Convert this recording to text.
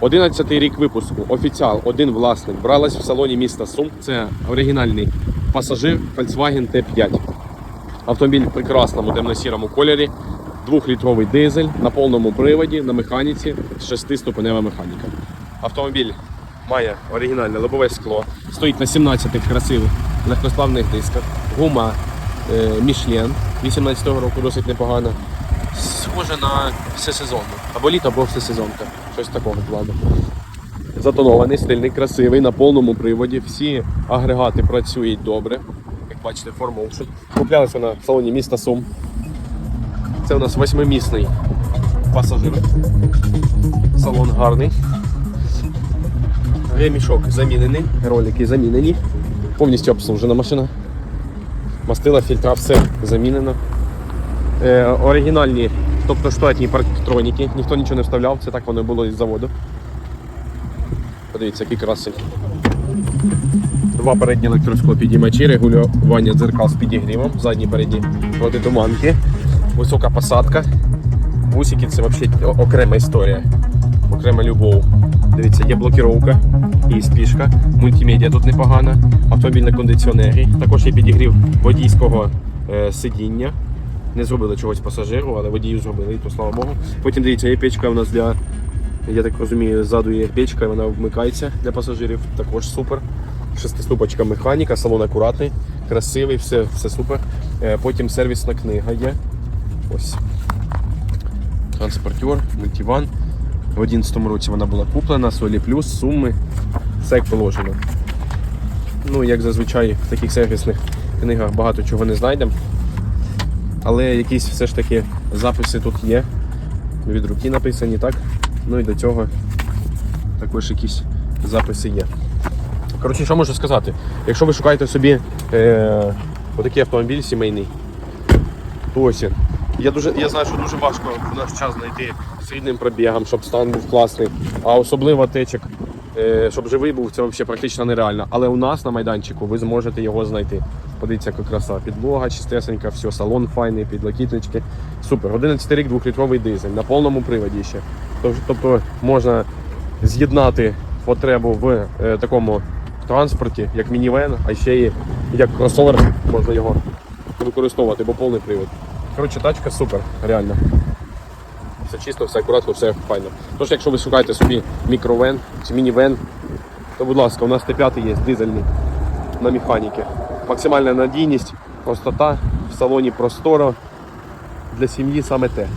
11 рік випуску. Офіціал, один власник. Бралась в салоні міста Сум. Це оригінальний пасажир Volkswagen T5. Автомобіль в прекрасному темно-сірому кольорі. Двохлітровий дизель на повному приводі, на механіці, шестиступенева механіка. Автомобіль має оригінальне лобове скло, стоїть на 17 красивих легкосплавних дисках, гума е, Michelin 18-го року досить непогана. Схоже на всесезонну. Або літо, або всесезонка. Щось такого плану. Затонований, стильний, красивий, на повному приводі. Всі агрегати працюють добре. Як бачите, формовши. Куплялися на салоні міста Сум. Це у нас восьмимісний пасажир. Салон гарний. Ремішок замінений, ролики замінені. Повністю обслужена машина. Мастила, фільтра, все замінено. Е, оригінальні, тобто штатні парктроніки. Ніхто нічого не вставляв, це так воно було із заводу. Подивіться, який красень. Два передні електроскопідіймачі, регулювання дзеркал з підігрівом, задні передні протитуманки, висока посадка. Бусики це взагалі окрема історія, окрема любов. Дивіться, є блокіровка і спішка, мультимедіа тут непогана, автомобіль на кондиціонері. Також є підігрів водійського е, сидіння. Не зробили чогось пасажиру, але водію зробили, і то слава Богу. Потім дивіться, є печка у нас для, я так розумію, ззаду є печка, і вона вмикається для пасажирів, також супер. Шестиступочка механіка, салон акуратний, красивий, все, все супер. Е, Потім сервісна книга є. Ось. Транспортер, мультиван. В 2011 році вона була куплена, солі плюс, суми, все як положено. Ну, як зазвичай в таких сервісних книгах багато чого не знайдемо. Але якісь все ж таки записи тут є. Від руки написані, так? Ну і до цього також якісь записи є. Коротше, що можу сказати? Якщо ви шукаєте собі е, отакий автомобіль сімейний, то ось він. Я, дуже, я знаю, що дуже важко в наш час знайти з рідним пробігом, щоб стан був класний, а особливо течок, щоб живий був, це взагалі практично нереально. Але у нас на майданчику ви зможете його знайти. Подивіться, яка краса. Підлога чистесенька, все, салон файний, підлокітнички. Супер. 11 рік, двохлітровий дизель на повному приводі ще. Тобто можна з'єднати потребу в е, такому транспорті, як мінівен, а ще і як кросовер можна його використовувати, бо повний привод. Коротше, тачка супер, реально. Все чисто, все акуратно, все файно. Тож, якщо ви шукаєте собі мікровен чи мінівен, то будь ласка, у нас Т5 є дизельний на механіки. Максимальна надійність, простота, в салоні просторо. Для сім'ї саме те.